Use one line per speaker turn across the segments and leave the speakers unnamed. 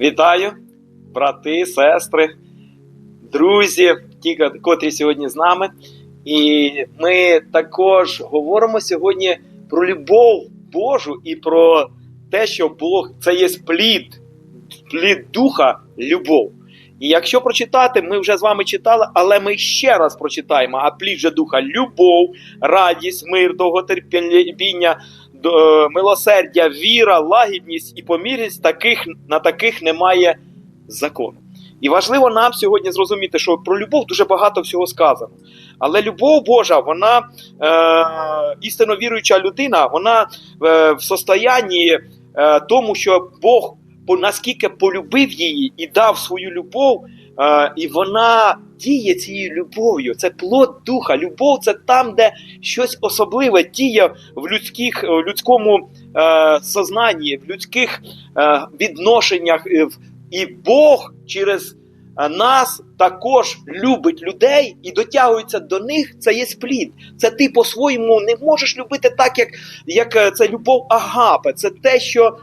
Вітаю, брати, сестри, друзі, ті, котрі сьогодні з нами. І ми також говоримо сьогодні про любов Божу і про те, що Бог це є плід, плід духа, любов. І якщо прочитати, ми вже з вами читали, але ми ще раз прочитаємо, а плід же духа любов, радість, мир, довготерпіння, до- милосердя, віра, лагідність і помірність таких, на таких немає закону. І важливо нам сьогодні зрозуміти, що про любов дуже багато всього сказано. Але любов Божа, вона е, істинно віруюча людина, вона е, в состоянні е, тому, що Бог наскільки полюбив її і дав свою любов, е, і вона діє цією любов'ю. Це плод духа. Любов це там, де щось особливе діє в людських, в людському е, сознанні, в людських е, відношеннях. І Бог через е, нас також любить людей і дотягується до них. Це є плід. Це ти по-своєму не можеш любити так, як, як е, це любов Агапе. Це те, що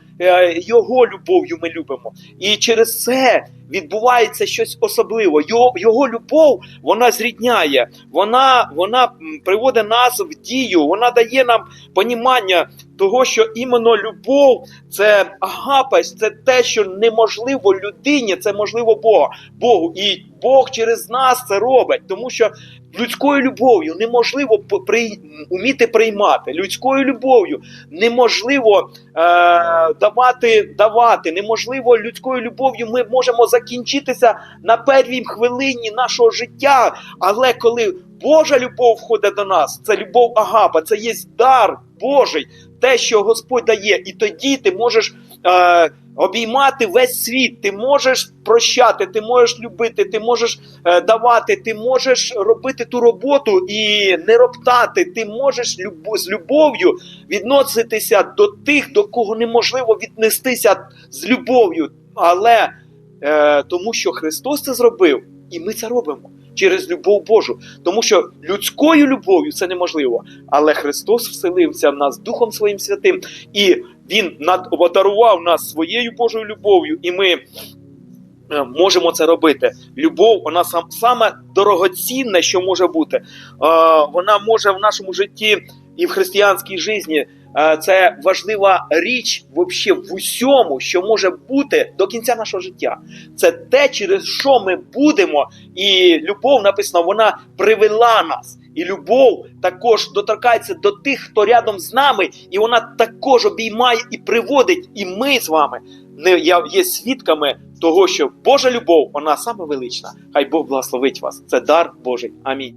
його любов'ю ми любимо. І через це відбувається щось особливе. Його, його любов вона зрідняє, вона, вона приводить нас в дію, вона дає нам понімання того, що іменно любов це агапець, це те, що неможливо людині, це можливо Бога, Богу. І Бог через нас це робить, тому що людською любов'ю неможливо при, уміти приймати. Людською любов'ю неможливо е, давати, давати. Неможливо людською любов'ю ми можемо закінчитися на первій хвилині нашого життя. Але коли Божа любов входить до нас, це любов Агапа, це є дар Божий, те, що Господь дає, і тоді ти можеш. Е, Обіймати весь світ, ти можеш прощати, ти можеш любити, ти можеш е, давати, ти можеш робити ту роботу і не роптати. Ти можеш любо, з любов'ю відноситися до тих, до кого неможливо віднестися з любов'ю. Але е, тому, що Христос це зробив, і ми це робимо через любов Божу. Тому що людською любов'ю це неможливо. Але Христос вселився в нас Духом Своїм Святим, і Він над- одарував нас своєю Божою любов'ю, і ми. е, Можемо це робити. Любов, вона сам саме дорогоцінне, що може бути. Е, вона може в нашому житті і в християнській житті. е, Це важлива річ вообще в усьому, що може бути до кінця нашого життя. Це те, через що ми будемо, і любов написано, вона привела нас. І любов також доторкається до тих, хто рядом з нами, і вона також обіймає і приводить. І ми з вами не я є свідками того, що Божа любов, вона саме велична. Хай Бог благословить вас. Це дар Божий. Амінь.